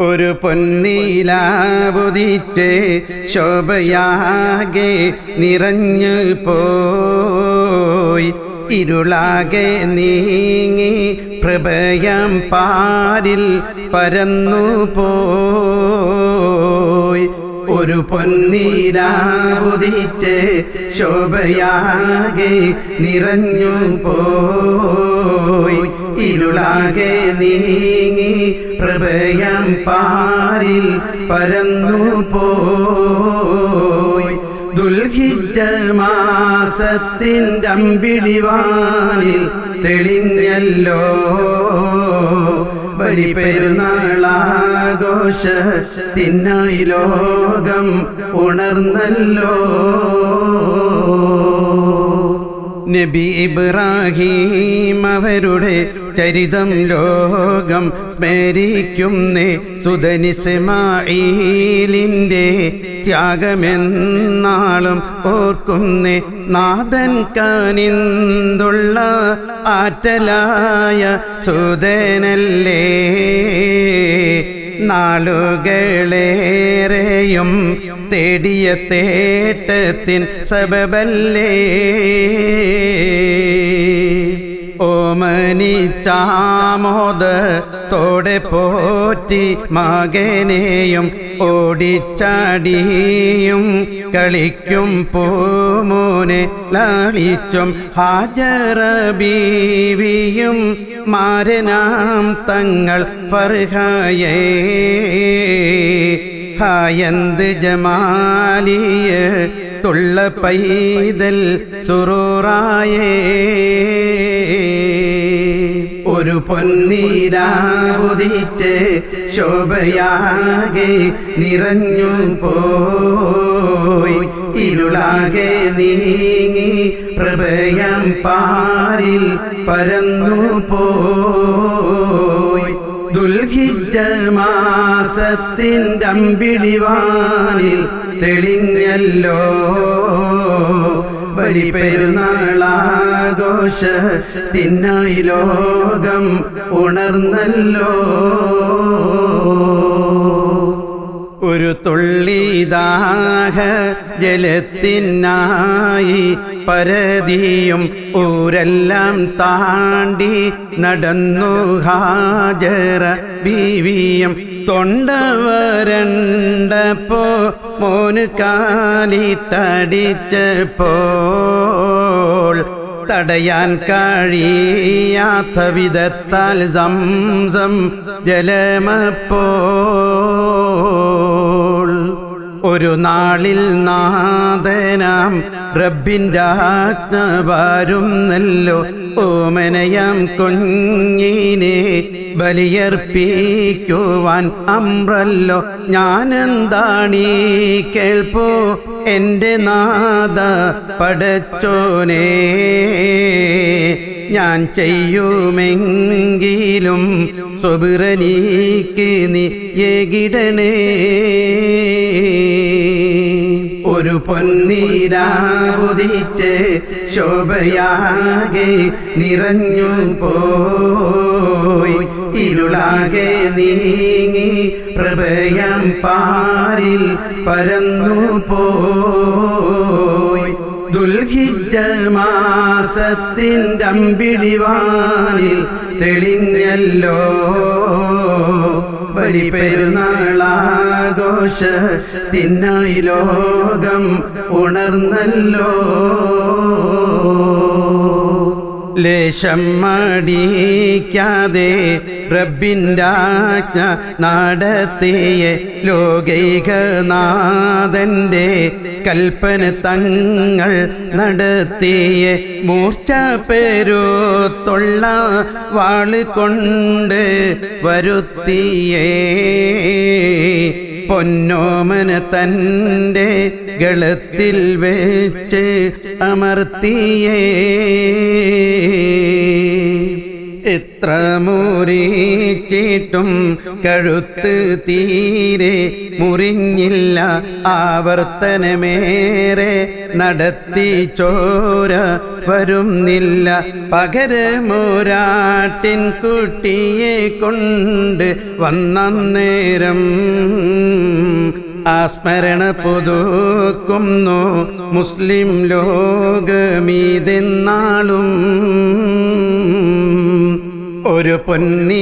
ഒരു പൊന്നീലാവുദിച്ച് ശോഭയാകെ നിറഞ്ഞു പോയി. ഇരുളാകെ നീങ്ങി പ്രഭയം പാരിൽ പരന്നു പോയി. ഒരു പൊന്നീലാവുദിച്ച് ശോഭയാകെ നിറഞ്ഞു പോയി. ഇരുളാകെ നീങ്ങി പ്രഭയം പാരിൽ പരന്നു പോയി. ദുൽഹിച്ച മാസത്തിന്റെ അമ്പിളിവാനിൽ തെളിഞ്ഞല്ലോ. ബലി പെരുന്നാളാഘോഷ തിന്നായി ലോകം ഉണർന്നല്ലോ. നബി ഇബ്രാഹീം അവരുടെ ചരിതം ലോകം സ്മരിക്കുന്നേ. സുധനിസ്മായിലിന്റെ ത്യാഗമെന്നാളും ഓർക്കുന്നേ. നാഥൻ കാനിന്തുള്ള ആറ്റലായ സുധനല്ലേ. നാളുകളേറെയും തേടിയ തേട്ടത്തിൻ സബബല്ലേ. ഓമനി ചാമോദ തോടെ പോറ്റി മകനെയും ഓടിച്ചാടിയും കളിക്കും പൂമോനെ ലാളിച്ചും ഹാജറബീവിയും മാരനാം തങ്ങൾ ഫർഹയേ. ഹായന്ത് ജമാലിയ തുള്ള പൈതൽ സുറൂറായേ. ഒരു പൊന്നീരാവുദിച്ച് ശോഭയാകെ നിറഞ്ഞു പോയി. ഇരുളാകെ നീങ്ങി പ്രഭയം പാരിൽ പരന്നു പോയി. ദുൽഹിച്ച മാസത്തിന്റെ അമ്പിളിവാനിൽ തെളിഞ്ഞല്ലോ ബലി പെരുന്നാളാഘോഷ തിന്നായി ലോകം ഉണർന്നല്ലോ. ഒരു തുള്ളിദാഹ ജലത്തിനായി പരതിയും ഊരെല്ലാം താണ്ടി നടന്നു ഹാജറ ബീവിയും തൊണ്ടവരണ്ടപ്പോ മോന് കാലിട്ടടിച്ചപ്പോൾ തടയാൻ കഴിയാത്ത വിധത്താൽ സംസം ജലമപ്പോൾ ഒരു നാളിൽ നാദനാം റബ്ബിന്റെ ആജ്ഞ വരുന്നല്ലോ ഓമനയം കുഞ്ഞിനെ ബലിയർപ്പിക്കുവാൻ അമ്രല്ലോ. ഞാനെന്താണീ കേൾപ്പോ? എന്റെ നാദ പടച്ചോനേ. ഞാൻ ചെയ്യുമെങ്കിലും സ്വബിറനീക്ക് നീ ഒരു പൊന്നീരാവുദിച്ച് ശോഭയാകെ നിറഞ്ഞു പോയി. ഇരുളാകെ നീങ്ങി പ്രഭയം പാരിൽ പരന്നു പോയി ദുൽഹിജ മാസത്തിന്റെ അമ്പിടിവാനിൽ തെളിഞ്ഞല്ലോ. ബലി പെരുന്നാളാഘോഷ തിന്നായി ലോകം ഉണർന്നല്ലോ. ലേശം മടിക്കാതെ റബ്ബിന്റെ ആജ്ഞ നടത്തിയ ലോകൈകനാഥന്റെ കൽപ്പന തങ്ങൾ നടത്തിയ മൂർച്ച പെരുത്തുള്ള വാളുകൊണ്ട് വരുത്തിയേ. പൊന്നോമന തന്റെ ഗളത്തിൽ വെച്ച് അമർത്തിയേ. എത്ര മുറിച്ചിട്ടും കഴുത്ത് തീരെ മുറിഞ്ഞില്ല. ആവർത്തനമേറെ നടത്തി ചോര വരുന്നില്ല. പകരമൊരാട്ടിൻ കുട്ടിയെ കൊണ്ട് വന്നേരം ആസ്മരണ പുതുക്കുന്നു. മുസ്ലിം ലോകമീതെന്നാളും ഒരു പൊന്നീലാവുദിച്ച്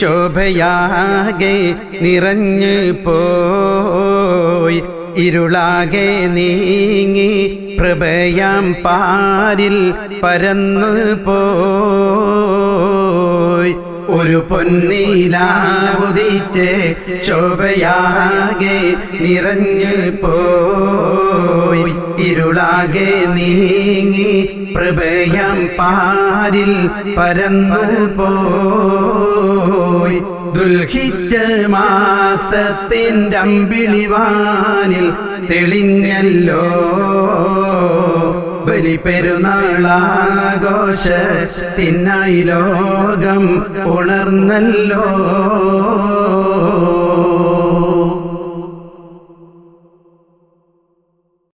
ശോഭയാകെ നിറഞ്ഞു പോയി. ഇരുളാകെ നീങ്ങി പ്രഭയാം പാരിൽ പരന്നു പോയി. ഒരു പൊന്നീലാവുതിച്ച് ശോഭയാകെ നിറഞ്ഞു പോയി. ഇരുളാകെ നീങ്ങി പ്രഭയം പാരിൽ പരന്നു പോയി. ദുൽഹിച്ച മാസത്തിന്റെ അമ്പിളിവാനിൽ തെളിഞ്ഞല്ലോ. ബലി പെരുന്നാളാഘോഷ തിന്നായി ലോകം ഉണർന്നല്ലോ.